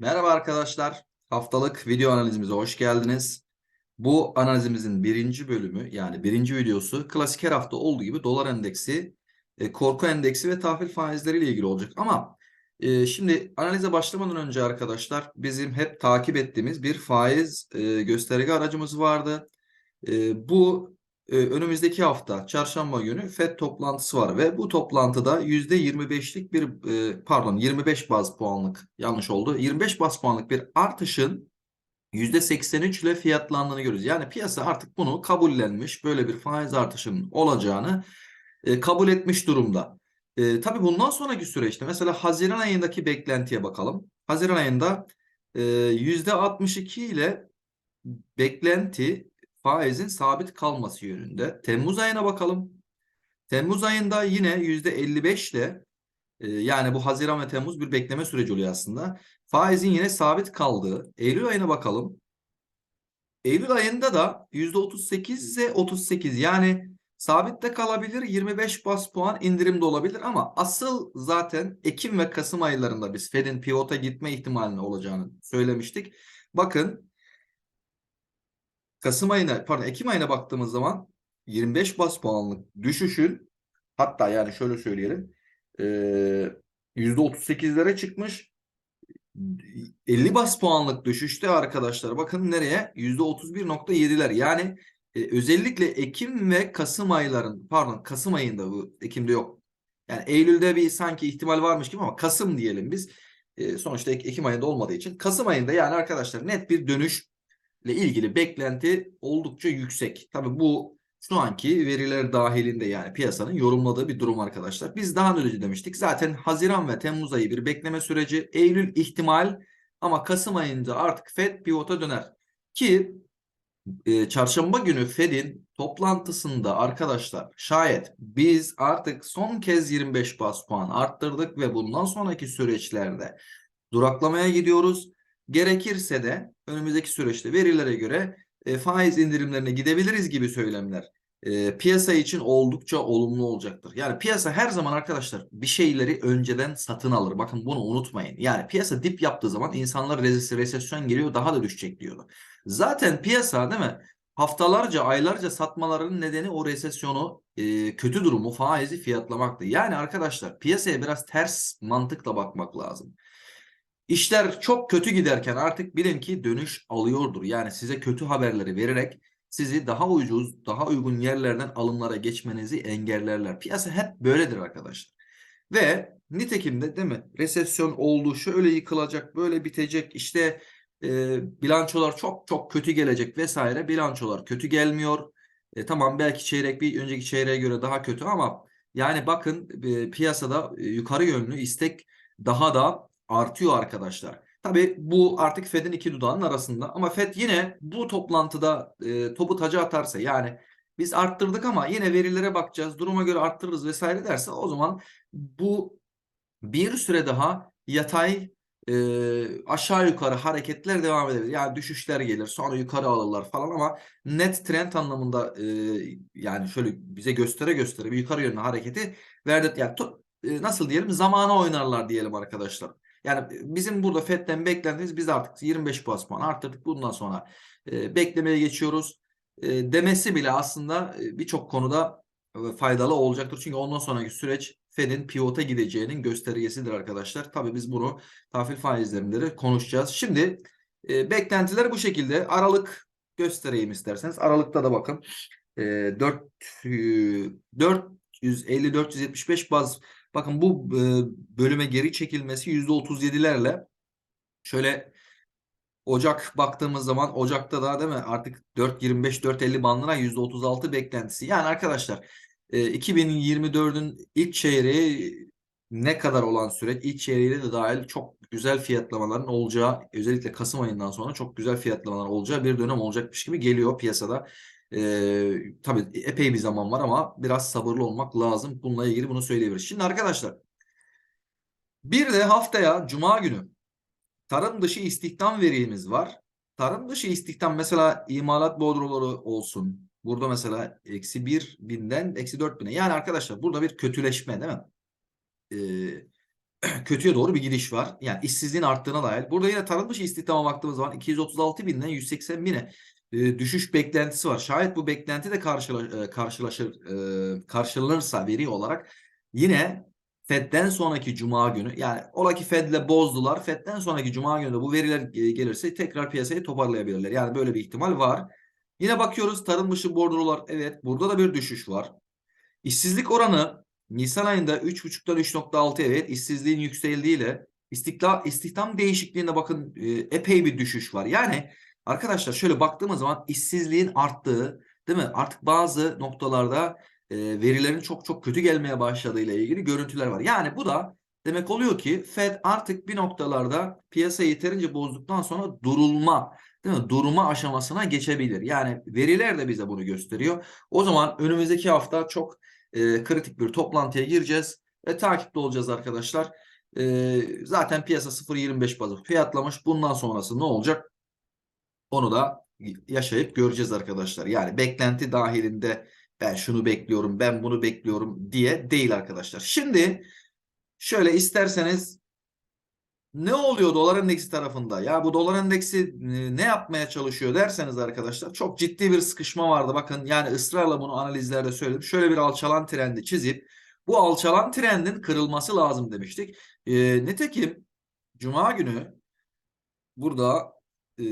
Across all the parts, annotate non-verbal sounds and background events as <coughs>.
Merhaba arkadaşlar. Haftalık video analizimize hoş geldiniz. Bu analizimizin birinci bölümü yani birinci videosu klasik her hafta olduğu gibi dolar endeksi, e, korku endeksi ve tahvil faizleri ile ilgili olacak. Ama e, şimdi analize başlamadan önce arkadaşlar bizim hep takip ettiğimiz bir faiz e, gösterge aracımız vardı. E, bu e, önümüzdeki hafta çarşamba günü FED toplantısı var ve bu toplantıda %25'lik bir e, pardon 25 baz puanlık yanlış oldu. 25 baz puanlık bir artışın %83 ile fiyatlandığını görüyoruz. Yani piyasa artık bunu kabullenmiş böyle bir faiz artışının olacağını e, kabul etmiş durumda. E, tabii bundan sonraki süreçte mesela Haziran ayındaki beklentiye bakalım. Haziran ayında e, %62 ile beklenti faizin sabit kalması yönünde. Temmuz ayına bakalım. Temmuz ayında yine %55 ile e, yani bu Haziran ve Temmuz bir bekleme süreci oluyor aslında. Faizin yine sabit kaldığı. Eylül ayına bakalım. Eylül ayında da %38 ise 38 yani sabitte kalabilir 25 bas puan indirim de olabilir ama asıl zaten Ekim ve Kasım aylarında biz Fed'in pivota gitme ihtimalini olacağını söylemiştik. Bakın Kasım ayına pardon Ekim ayına baktığımız zaman 25 bas puanlık düşüşün hatta yani şöyle söyleyelim eee, %38'lere çıkmış 50 bas puanlık düşüşte arkadaşlar bakın nereye? %31.7'ler yani e, özellikle Ekim ve Kasım ayların pardon Kasım ayında bu Ekim'de yok. Yani Eylül'de bir sanki ihtimal varmış gibi ama Kasım diyelim biz. E, sonuçta Ek- Ekim ayında olmadığı için Kasım ayında yani arkadaşlar net bir dönüş ile ilgili beklenti oldukça yüksek. Tabii bu şu anki veriler dahilinde yani piyasanın yorumladığı bir durum arkadaşlar. Biz daha önce demiştik. Zaten Haziran ve Temmuz ayı bir bekleme süreci. Eylül ihtimal ama Kasım ayında artık Fed pivota döner. Ki e, çarşamba günü Fed'in toplantısında arkadaşlar şayet biz artık son kez 25 bas puan arttırdık ve bundan sonraki süreçlerde duraklamaya gidiyoruz. Gerekirse de önümüzdeki süreçte verilere göre e, faiz indirimlerine gidebiliriz gibi söylemler e, piyasa için oldukça olumlu olacaktır. Yani piyasa her zaman arkadaşlar bir şeyleri önceden satın alır. Bakın bunu unutmayın. Yani piyasa dip yaptığı zaman insanlar rezes- resesyon geliyor daha da düşecek diyorlar. Zaten piyasa değil mi? Haftalarca, aylarca satmalarının nedeni o resesyonu, e, kötü durumu, faizi fiyatlamaktı. Yani arkadaşlar piyasaya biraz ters mantıkla bakmak lazım. İşler çok kötü giderken artık bilin ki dönüş alıyordur. Yani size kötü haberleri vererek sizi daha ucuz, daha uygun yerlerden alımlara geçmenizi engellerler. Piyasa hep böyledir arkadaşlar. Ve nitekim de değil mi? Resesyon oldu, şöyle yıkılacak, böyle bitecek. İşte e, bilançolar çok çok kötü gelecek vesaire. Bilançolar kötü gelmiyor. E, tamam belki çeyrek bir önceki çeyreğe göre daha kötü ama yani bakın e, piyasada e, yukarı yönlü istek daha da artıyor arkadaşlar. Tabii bu artık Fed'in iki dudağının arasında ama Fed yine bu toplantıda e, topu taca atarsa yani biz arttırdık ama yine verilere bakacağız duruma göre arttırırız vesaire derse o zaman bu bir süre daha yatay e, aşağı yukarı hareketler devam edebilir. Yani düşüşler gelir sonra yukarı alırlar falan ama net trend anlamında e, yani şöyle bize göstere göstere bir yukarı yönlü hareketi verdi. Yani to- e, nasıl diyelim zamana oynarlar diyelim arkadaşlar. Yani bizim burada FED'den beklentimiz biz artık 25 bas puan arttırdık. Bundan sonra e, beklemeye geçiyoruz. E, demesi bile aslında e, birçok konuda e, faydalı olacaktır. Çünkü ondan sonraki süreç Fed'in pivota gideceğinin göstergesidir arkadaşlar. Tabii biz bunu tahvil faizlerinde de konuşacağız. Şimdi e, beklentiler bu şekilde. Aralık göstereyim isterseniz. Aralıkta da bakın e, 4 450-475 baz bakın bu e, bölüme geri çekilmesi %37'lerle şöyle Ocak baktığımız zaman Ocak'ta da değil mi artık 4.25-4.50 bandına %36 beklentisi. Yani arkadaşlar e, 2024'ün ilk çeyreği ne kadar olan süreç ilk çeyreğiyle de dahil çok güzel fiyatlamaların olacağı özellikle Kasım ayından sonra çok güzel fiyatlamalar olacağı bir dönem olacakmış gibi geliyor piyasada. E, tabii epey bir zaman var ama biraz sabırlı olmak lazım. Bununla ilgili bunu söyleyebiliriz. Şimdi arkadaşlar bir de haftaya Cuma günü tarım dışı istihdam verimiz var. Tarım dışı istihdam mesela imalat bodroları olsun. Burada mesela eksi bir binden eksi dört bine. Yani arkadaşlar burada bir kötüleşme değil mi? Ee, <clears throat> kötüye doğru bir gidiş var. Yani işsizliğin arttığına dair. Burada yine tanınmış istihdama baktığımız zaman 236 binden 180 bine e, düşüş beklentisi var. Şayet bu beklenti de karşıla, e, karşılaşır, e, karşılanırsa veri olarak yine Fed'den sonraki cuma günü yani ola ki Fed'le bozdular. Fed'den sonraki cuma günü de bu veriler e, gelirse tekrar piyasayı toparlayabilirler. Yani böyle bir ihtimal var. Yine bakıyoruz tarım dışı bordrolar. Evet burada da bir düşüş var. İşsizlik oranı Nisan ayında 3.5'tan 3.6 evet işsizliğin yükseldiğiyle istihdam, istihdam değişikliğinde bakın e, epey bir düşüş var. Yani arkadaşlar şöyle baktığımız zaman işsizliğin arttığı değil mi? Artık bazı noktalarda e, verilerin çok çok kötü gelmeye başladığı ile ilgili görüntüler var. Yani bu da demek oluyor ki Fed artık bir noktalarda piyasayı yeterince bozduktan sonra durulma değil mi? Duruma aşamasına geçebilir. Yani veriler de bize bunu gösteriyor. O zaman önümüzdeki hafta çok e, kritik bir toplantıya gireceğiz ve takipte olacağız arkadaşlar. E, zaten piyasa 0.25 bazı fiyatlamış. Bundan sonrası ne olacak? Onu da yaşayıp göreceğiz arkadaşlar. Yani beklenti dahilinde ben şunu bekliyorum, ben bunu bekliyorum diye değil arkadaşlar. Şimdi şöyle isterseniz ne oluyor dolar endeksi tarafında? Ya bu dolar endeksi e, ne yapmaya çalışıyor derseniz arkadaşlar çok ciddi bir sıkışma vardı. Bakın yani ısrarla bunu analizlerde söyledim. Şöyle bir alçalan trendi çizip bu alçalan trendin kırılması lazım demiştik. E, nitekim Cuma günü burada e,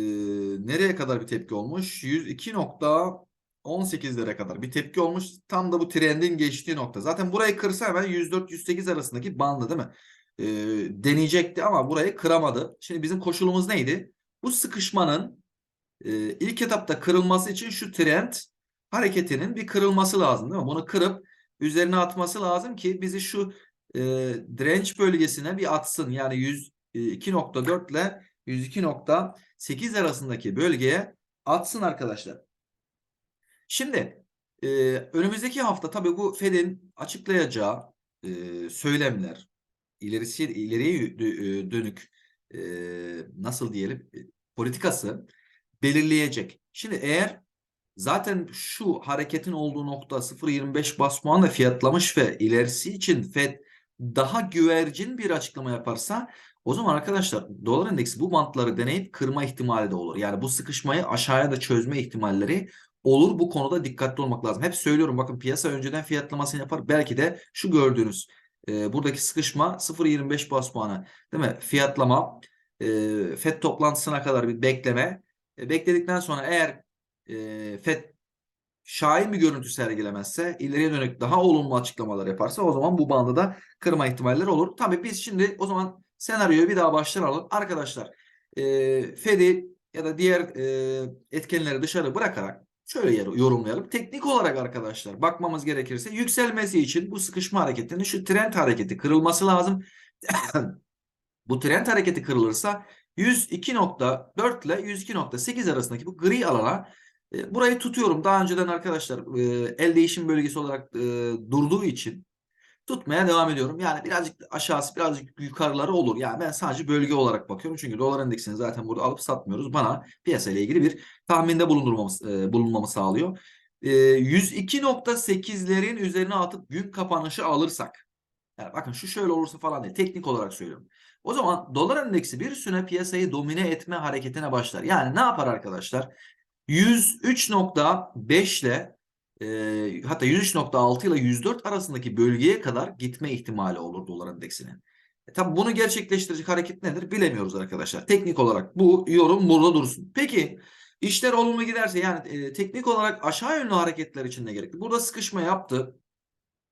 nereye kadar bir tepki olmuş? 102.18'lere kadar bir tepki olmuş. Tam da bu trendin geçtiği nokta. Zaten burayı kırsa hemen 104-108 arasındaki bandı değil mi? e, deneyecekti ama burayı kıramadı. Şimdi bizim koşulumuz neydi? Bu sıkışmanın e, ilk etapta kırılması için şu trend hareketinin bir kırılması lazım değil mi? Bunu kırıp üzerine atması lazım ki bizi şu e, direnç bölgesine bir atsın. Yani 102.4 ile 102.8 arasındaki bölgeye atsın arkadaşlar. Şimdi e, önümüzdeki hafta tabii bu Fed'in açıklayacağı e, söylemler, ilerisi ileriye dönük e, nasıl diyelim e, politikası belirleyecek. Şimdi eğer zaten şu hareketin olduğu nokta 0.25 bas puanla fiyatlamış ve ilerisi için Fed daha güvercin bir açıklama yaparsa o zaman arkadaşlar dolar endeksi bu bantları deneyip kırma ihtimali de olur. Yani bu sıkışmayı aşağıya da çözme ihtimalleri olur. Bu konuda dikkatli olmak lazım. Hep söylüyorum bakın piyasa önceden fiyatlamasını yapar. Belki de şu gördüğünüz e, buradaki sıkışma 0.25 bas puanı değil mi? Fiyatlama e, FED toplantısına kadar bir bekleme. E, bekledikten sonra eğer e, FED şahin bir görüntü sergilemezse, ileriye dönük daha olumlu açıklamalar yaparsa o zaman bu bandı da kırma ihtimalleri olur. Tabii biz şimdi o zaman senaryoyu bir daha baştan alalım. Arkadaşlar e, FED'i ya da diğer e, etkenleri dışarı bırakarak şöyle yorumlayalım. Teknik olarak arkadaşlar bakmamız gerekirse yükselmesi için bu sıkışma hareketinin şu trend hareketi kırılması lazım. <coughs> bu trend hareketi kırılırsa 102.4 ile 102.8 arasındaki bu gri alana e, burayı tutuyorum. Daha önceden arkadaşlar e, el değişim bölgesi olarak e, durduğu için tutmaya devam ediyorum. Yani birazcık aşağısı birazcık yukarıları olur. Yani ben sadece bölge olarak bakıyorum. Çünkü dolar endeksini zaten burada alıp satmıyoruz. Bana piyasa ile ilgili bir tahminde bulundurmamız, e, bulunmamı sağlıyor. E, 102.8'lerin üzerine atıp gün kapanışı alırsak yani bakın şu şöyle olursa falan değil. Teknik olarak söylüyorum. O zaman dolar endeksi bir süre piyasayı domine etme hareketine başlar. Yani ne yapar arkadaşlar? 103.5 ile e, hatta 103.6 ile 104 arasındaki bölgeye kadar gitme ihtimali olur dolar endeksinin. E, tabi bunu gerçekleştirecek hareket nedir bilemiyoruz arkadaşlar. Teknik olarak bu yorum burada dursun. Peki işler olumlu giderse yani e, teknik olarak aşağı yönlü hareketler için ne gerekli? Burada sıkışma yaptı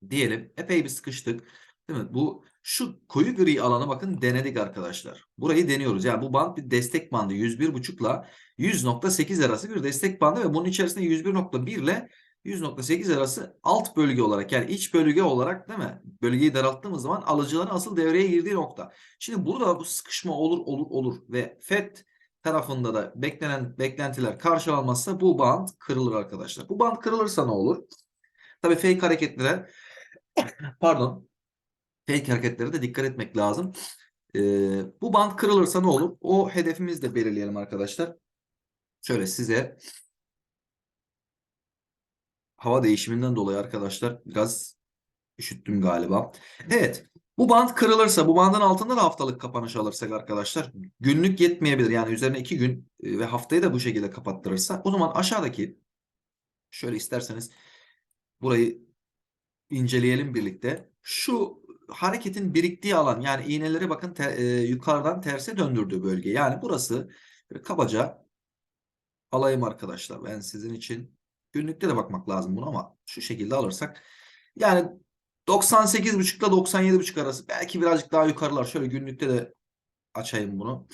diyelim. Epey bir sıkıştık. Değil mi? Bu şu koyu gri alanı bakın denedik arkadaşlar. Burayı deniyoruz. Yani bu band bir destek bandı. 101.5 ile 100.8 arası bir destek bandı ve bunun içerisinde 101.1 ile 100.8 arası alt bölge olarak yani iç bölge olarak değil mi? Bölgeyi daralttığımız zaman alıcıların asıl devreye girdiği nokta. Şimdi burada bu sıkışma olur olur olur ve FED tarafında da beklenen beklentiler karşılanmazsa bu band kırılır arkadaşlar. Bu band kırılırsa ne olur? Tabii fake hareketlere pardon fake hareketlere de dikkat etmek lazım. Ee, bu band kırılırsa ne olur? O hedefimizi de belirleyelim arkadaşlar. Şöyle size hava değişiminden dolayı arkadaşlar biraz üşüttüm galiba. Evet. Bu band kırılırsa, bu bandın altında da haftalık kapanış alırsak arkadaşlar günlük yetmeyebilir. Yani üzerine iki gün e, ve haftayı da bu şekilde kapattırırsa o zaman aşağıdaki şöyle isterseniz burayı inceleyelim birlikte. Şu hareketin biriktiği alan yani iğneleri bakın te- e, yukarıdan terse döndürdüğü bölge. Yani burası kabaca alayım arkadaşlar. Ben sizin için günlükte de bakmak lazım buna ama şu şekilde alırsak yani 98.5 ile 97.5 arası belki birazcık daha yukarılar. Şöyle günlükte de açayım bunu.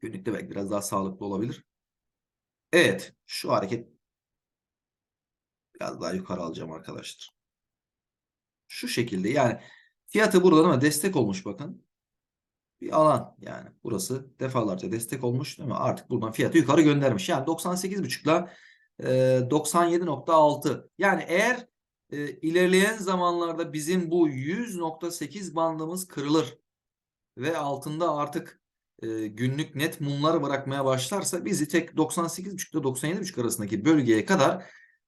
Günlükte belki biraz daha sağlıklı olabilir. Evet, şu hareket biraz daha yukarı alacağım arkadaşlar. Şu şekilde yani fiyatı buradan ama destek olmuş bakın. Bir alan yani burası defalarca destek olmuş değil mi? Artık buradan fiyatı yukarı göndermiş. Yani 98.5 ile 97.6 yani eğer e, ilerleyen zamanlarda bizim bu 100.8 bandımız kırılır ve altında artık e, günlük net mumlar bırakmaya başlarsa bizi tek 98.5 ile 97.5 arasındaki bölgeye kadar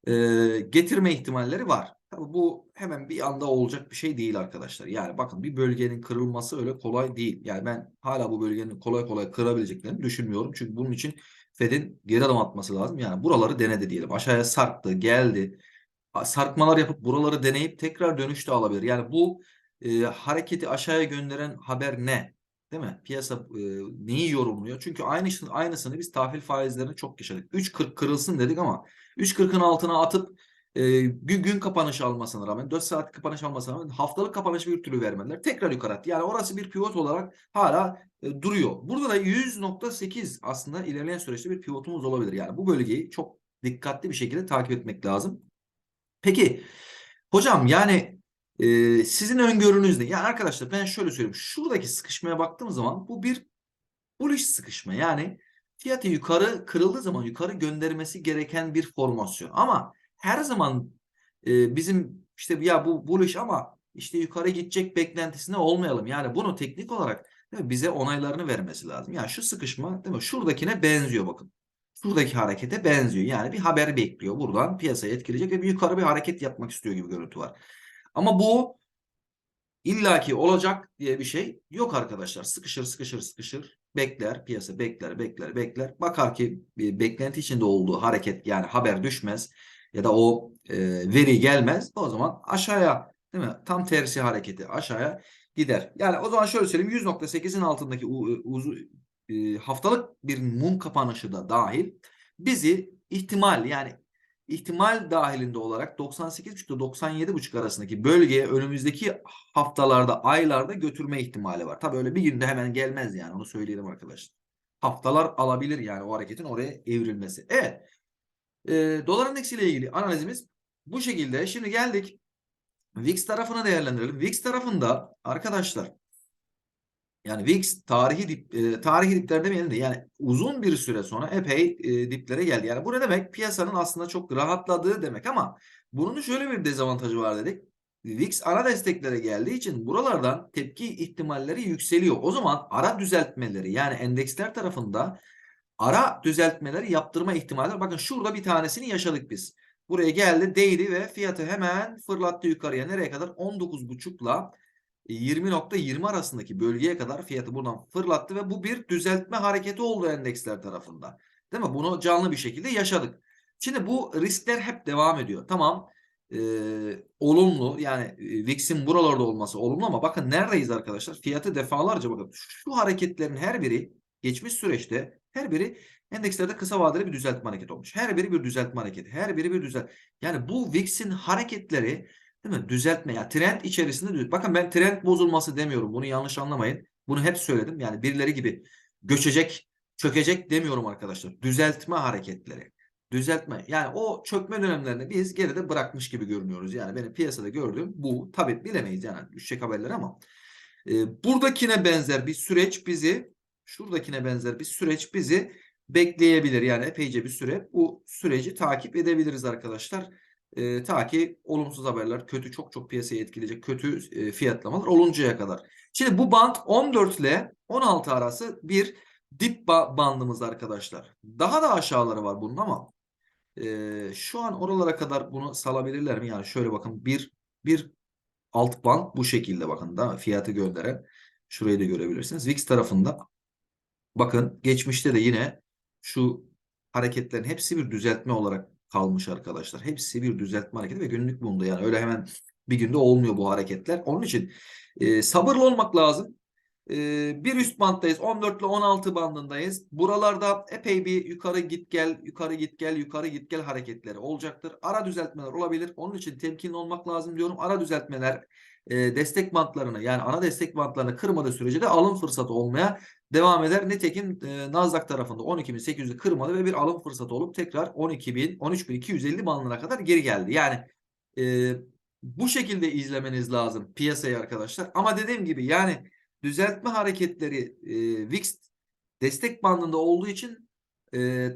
e, getirme ihtimalleri var. Tabii bu hemen bir anda olacak bir şey değil arkadaşlar. Yani bakın bir bölgenin kırılması öyle kolay değil. Yani ben hala bu bölgenin kolay kolay kırabileceklerini düşünmüyorum. Çünkü bunun için Fed'in geri adım atması lazım. Yani buraları denedi diyelim. Aşağıya sarktı, geldi. Sarkmalar yapıp buraları deneyip tekrar dönüş de alabilir. Yani bu e, hareketi aşağıya gönderen haber ne? Değil mi? Piyasa e, neyi yorumluyor? Çünkü aynısını, aynısını biz tahvil faizlerini çok yaşadık. 3.40 kırılsın dedik ama 3.40'ın altına atıp e, gün, gün kapanışı almasına rağmen 4 saat kapanış almasına rağmen haftalık kapanış bir türlü vermediler. Tekrar yukarı attı. Yani orası bir pivot olarak hala e, duruyor. Burada da 100.8 aslında ilerleyen süreçte bir pivotumuz olabilir. Yani bu bölgeyi çok dikkatli bir şekilde takip etmek lazım. Peki hocam yani e, sizin öngörünüz ne? Yani arkadaşlar ben şöyle söyleyeyim. Şuradaki sıkışmaya baktığım zaman bu bir bullish sıkışma. Yani fiyatı yukarı kırıldığı zaman yukarı göndermesi gereken bir formasyon. Ama her zaman e, bizim işte ya bu bullish ama işte yukarı gidecek beklentisine olmayalım. Yani bunu teknik olarak değil mi, bize onaylarını vermesi lazım. Yani şu sıkışma değil mi? Şuradakine benziyor bakın. Şuradaki harekete benziyor. Yani bir haber bekliyor. Buradan piyasayı etkileyecek ve bir yukarı bir hareket yapmak istiyor gibi görüntü var. Ama bu illaki olacak diye bir şey yok arkadaşlar. Sıkışır sıkışır sıkışır. Bekler piyasa bekler bekler bekler. Bakar ki bir beklenti içinde olduğu hareket yani haber düşmez ya da o e, veri gelmez. O zaman aşağıya değil mi? Tam tersi hareketi aşağıya gider. Yani o zaman şöyle söyleyeyim 100.8'in altındaki uzu, e, haftalık bir mum kapanışı da dahil bizi ihtimal yani ihtimal dahilinde olarak 98.5 ile 97.5 arasındaki bölgeye önümüzdeki haftalarda, aylarda götürme ihtimali var. Tabii öyle bir günde hemen gelmez yani onu söyleyelim arkadaşlar. Haftalar alabilir yani o hareketin oraya evrilmesi. Evet. E, dolar endeksi ile ilgili analizimiz bu şekilde. Şimdi geldik VIX tarafını değerlendirelim. VIX tarafında arkadaşlar yani VIX tarihi dip, e, tarihi dipler demeyelim de yani uzun bir süre sonra epey e, diplere geldi. Yani bu ne demek? Piyasanın aslında çok rahatladığı demek ama bunun şöyle bir dezavantajı var dedik. VIX ara desteklere geldiği için buralardan tepki ihtimalleri yükseliyor. O zaman ara düzeltmeleri yani endeksler tarafında ara düzeltmeleri yaptırma ihtimalleri. Bakın şurada bir tanesini yaşadık biz. Buraya geldi değdi ve fiyatı hemen fırlattı yukarıya. Nereye kadar? 19.5'la 20.20 arasındaki bölgeye kadar fiyatı buradan fırlattı ve bu bir düzeltme hareketi oldu endeksler tarafında. Değil mi? Bunu canlı bir şekilde yaşadık. Şimdi bu riskler hep devam ediyor. Tamam e, olumlu yani e, VIX'in buralarda olması olumlu ama bakın neredeyiz arkadaşlar? Fiyatı defalarca bakın şu hareketlerin her biri geçmiş süreçte her biri endekslerde kısa vadeli bir düzeltme hareketi olmuş. Her biri bir düzeltme hareketi. Her biri bir düzelt. Yani bu VIX'in hareketleri Değil mi? Düzeltme. Yani trend içerisinde düzelt. Bakın ben trend bozulması demiyorum. Bunu yanlış anlamayın. Bunu hep söyledim. Yani birileri gibi göçecek, çökecek demiyorum arkadaşlar. Düzeltme hareketleri. Düzeltme. Yani o çökme dönemlerini biz geride bırakmış gibi görünüyoruz. Yani benim piyasada gördüğüm bu. Tabii bilemeyiz yani düşecek haberler ama e, buradakine benzer bir süreç bizi şuradakine benzer bir süreç bizi bekleyebilir. Yani epeyce bir süre bu süreci takip edebiliriz arkadaşlar. E, ta ki olumsuz haberler, kötü çok çok piyasayı etkileyecek kötü e, fiyatlamalar oluncaya kadar. Şimdi bu band 14 ile 16 arası bir dip ba bandımız arkadaşlar. Daha da aşağıları var bunun ama e, şu an oralara kadar bunu salabilirler mi? Yani şöyle bakın bir bir alt band bu şekilde bakın da fiyatı gönderen. Şurayı da görebilirsiniz. VIX tarafında bakın geçmişte de yine şu hareketlerin hepsi bir düzeltme olarak kalmış arkadaşlar. Hepsi bir düzeltme hareketi ve günlük bunda yani öyle hemen bir günde olmuyor bu hareketler. Onun için e, sabırlı olmak lazım. E, bir üst banttayız. 14 ile 16 bandındayız. Buralarda epey bir yukarı git gel, yukarı git gel, yukarı git gel hareketleri olacaktır. Ara düzeltmeler olabilir. Onun için temkinli olmak lazım diyorum. Ara düzeltmeler e, destek bantlarını yani ana destek bantlarını kırmadığı sürece de alım fırsatı olmaya devam eder. Nitekim e, Nasdaq tarafında 12.800'ü kırmadı ve bir alım fırsatı olup tekrar 12.000 13.250 bandına kadar geri geldi. Yani e, bu şekilde izlemeniz lazım piyasayı arkadaşlar. Ama dediğim gibi yani düzeltme hareketleri e, VIX destek bandında olduğu için e,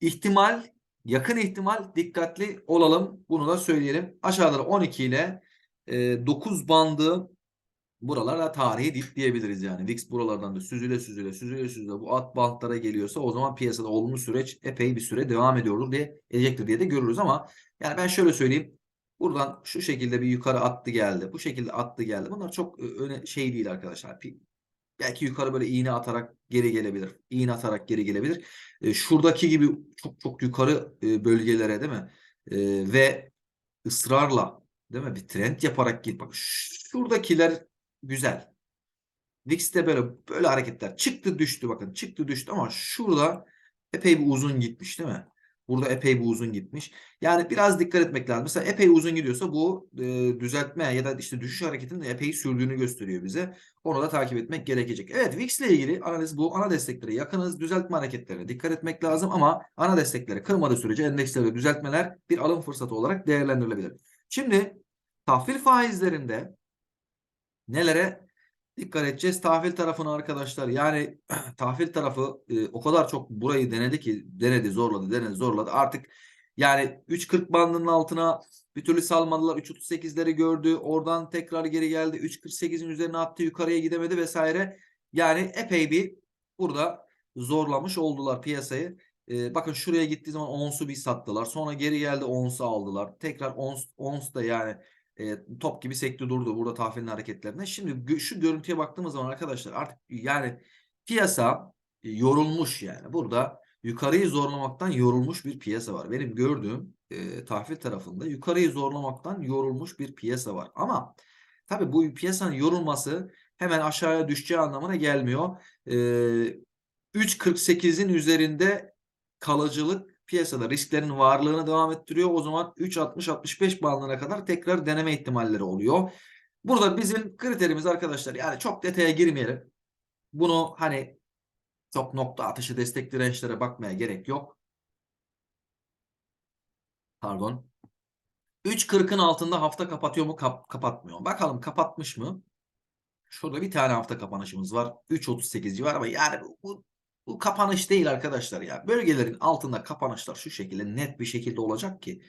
ihtimal yakın ihtimal dikkatli olalım. Bunu da söyleyelim. Aşağıda 12 ile e, 9 bandı buralara tarihi dip diyebiliriz yani. VIX buralardan da süzüle süzüle süzüle süzüle bu alt bantlara geliyorsa o zaman piyasada olumlu süreç epey bir süre devam ediyordur diye edecektir diye de görürüz ama yani ben şöyle söyleyeyim. Buradan şu şekilde bir yukarı attı geldi. Bu şekilde attı geldi. Bunlar çok e, öne şey değil arkadaşlar. Belki yukarı böyle iğne atarak geri gelebilir. İğne atarak geri gelebilir. E, şuradaki gibi çok çok yukarı e, bölgelere değil mi? E, ve ısrarla değil mi? Bir trend yaparak git. Bak şuradakiler güzel. VIX'te böyle böyle hareketler çıktı düştü bakın çıktı düştü ama şurada epey bir uzun gitmiş değil mi? Burada epey bir uzun gitmiş. Yani biraz dikkat etmek lazım. Mesela epey uzun gidiyorsa bu e, düzeltme ya da işte düşüş hareketinin epey sürdüğünü gösteriyor bize. Onu da takip etmek gerekecek. Evet VIX ile ilgili analiz bu. Ana desteklere yakınız. Düzeltme hareketlerine dikkat etmek lazım ama ana destekleri kırmadığı sürece endekslerde düzeltmeler bir alım fırsatı olarak değerlendirilebilir. Şimdi tahvil faizlerinde nelere dikkat edeceğiz? Tahvil tarafına arkadaşlar yani <clears throat> tahvil tarafı e, o kadar çok burayı denedi ki denedi zorladı denedi zorladı artık yani 3.40 bandının altına bir türlü salmadılar 3.38'leri gördü oradan tekrar geri geldi 3.48'in üzerine attı yukarıya gidemedi vesaire yani epey bir burada zorlamış oldular piyasayı. E, bakın şuraya gittiği zaman onsu bir sattılar. Sonra geri geldi onsu aldılar. Tekrar ons, ons da yani e, top gibi sekti durdu burada tahvilin hareketlerine. Şimdi şu görüntüye baktığımız zaman arkadaşlar artık yani piyasa e, yorulmuş yani. Burada yukarıyı zorlamaktan yorulmuş bir piyasa var. Benim gördüğüm e, tahvil tarafında yukarıyı zorlamaktan yorulmuş bir piyasa var. Ama tabii bu piyasanın yorulması hemen aşağıya düşeceği anlamına gelmiyor. E, 3.48'in üzerinde kalıcılık piyasada risklerin varlığını devam ettiriyor. O zaman 3.60-65 bandına kadar tekrar deneme ihtimalleri oluyor. Burada bizim kriterimiz arkadaşlar yani çok detaya girmeyelim. Bunu hani çok nokta atışı destek dirençlere bakmaya gerek yok. Pardon. 3.40'ın altında hafta kapatıyor mu kap kapatmıyor? Bakalım kapatmış mı? Şurada bir tane hafta kapanışımız var. 3.38 civarı ama yani bu bu kapanış değil arkadaşlar ya. Bölgelerin altında kapanışlar şu şekilde net bir şekilde olacak ki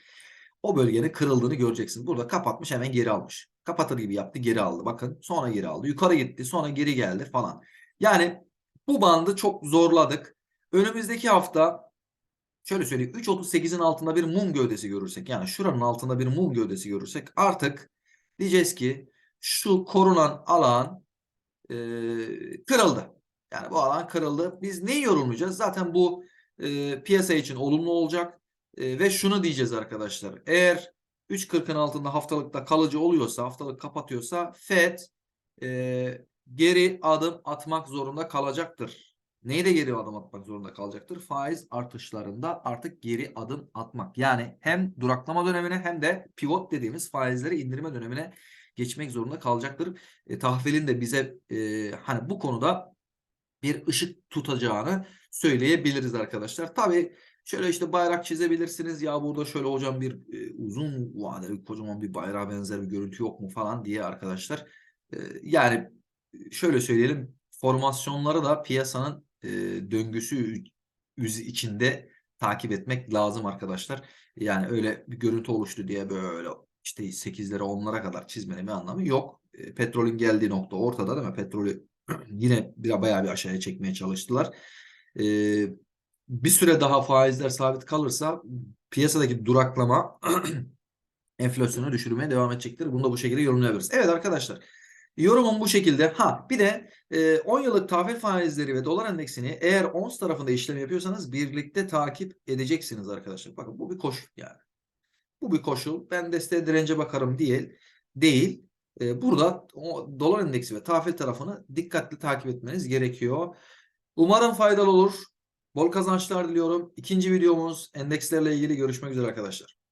o bölgenin kırıldığını göreceksin. Burada kapatmış hemen geri almış. Kapatır gibi yaptı geri aldı. Bakın sonra geri aldı. Yukarı gitti sonra geri geldi falan. Yani bu bandı çok zorladık. Önümüzdeki hafta şöyle söyleyeyim 3.38'in altında bir mum gövdesi görürsek yani şuranın altında bir mum gövdesi görürsek artık diyeceğiz ki şu korunan alan e, kırıldı. Yani bu alan kırıldı. Biz neyi yorulmayacağız? Zaten bu e, piyasa için olumlu olacak. E, ve şunu diyeceğiz arkadaşlar. Eğer 3.40'ın altında haftalıkta kalıcı oluyorsa, haftalık kapatıyorsa FED e, geri adım atmak zorunda kalacaktır. Neyde geri adım atmak zorunda kalacaktır? Faiz artışlarında artık geri adım atmak. Yani hem duraklama dönemine hem de pivot dediğimiz faizleri indirme dönemine geçmek zorunda kalacaktır. E, tahvilin de bize e, hani bu konuda bir ışık tutacağını söyleyebiliriz arkadaşlar. Tabii şöyle işte bayrak çizebilirsiniz. Ya burada şöyle hocam bir e, uzun vadeli kocaman bir bayrağa benzer bir görüntü yok mu falan diye arkadaşlar. E, yani şöyle söyleyelim formasyonları da piyasanın e, döngüsü içinde takip etmek lazım arkadaşlar. Yani öyle bir görüntü oluştu diye böyle işte 8'lere 10'lara kadar çizmenin bir anlamı yok. E, petrolün geldiği nokta ortada değil mi? Petrolü <clears throat> yine bir bayağı bir aşağıya çekmeye çalıştılar. Ee, bir süre daha faizler sabit kalırsa piyasadaki duraklama <clears throat> enflasyonu düşürmeye devam edecektir. Bunu da bu şekilde yorumlayabiliriz. Evet arkadaşlar. Yorumum bu şekilde. Ha bir de e, 10 yıllık tahvil faizleri ve dolar endeksini eğer ons tarafında işlem yapıyorsanız birlikte takip edeceksiniz arkadaşlar. Bakın bu bir koşul yani. Bu bir koşul. Ben desteğe dirence bakarım değil. Değil. E, burada o dolar endeksi ve tahvil tarafını dikkatli takip etmeniz gerekiyor. Umarım faydalı olur. Bol kazançlar diliyorum. İkinci videomuz endekslerle ilgili görüşmek üzere arkadaşlar.